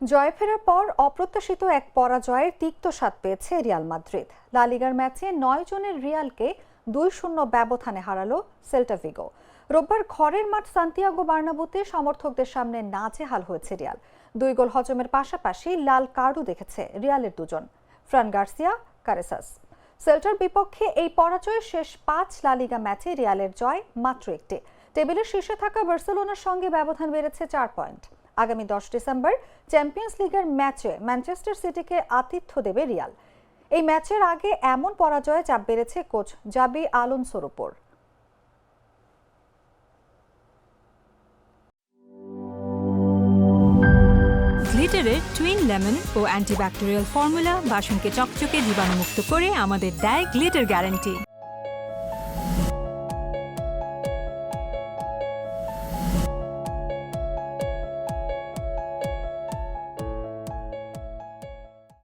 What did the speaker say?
জয় ফেরার পর অপ্রত্যাশিত এক পরাজয়ের তিক্ত স্বাদ পেয়েছে রিয়াল মাদ্রিদ। লা লিগার ম্যাচে নয় জনের রিয়ালকে দুই শূন্য ব্যবধানে হারালো সেল্টা ভিগো। রোববার ঘরের মাঠ সান্তিয়াগো বার্নাবুতে সমর্থকদের সামনে নাজেহাল হয়েছে রিয়াল। দুই গোল হজমের পাশাপাশি লাল কার্ডও দেখেছে রিয়ালের দুজন, ফ্রান গার্সিয়া, কারেসাস। সেল্টার বিপক্ষে এই পরাজয়ের শেষ পাঁচ লালিগা ম্যাচে রিয়ালের জয় মাত্র একটি। টেবিলের শীর্ষে থাকা বার্সেলোনার সঙ্গে ব্যবধান বেড়েছে চার পয়েন্ট। আগামী দশ ডিসেম্বর চ্যাম্পিয়ন্স লিগের ম্যাচে ম্যানচেস্টার সিটিকে আতিথ্য দেবে রিয়াল। এই ম্যাচের আগে এমন পরাজয়ে চাপ বেড়েছে কোচ জাবি আলোনসোর উপর। গ্লিটারের টুইন লেমন ও অ্যান্টিব্যাকটেরিয়াল ফর্মুলা বাসনকে চকচকে জীবাণুমুক্ত করে আমাদের দেয় গ্লিটার গ্যারান্টি।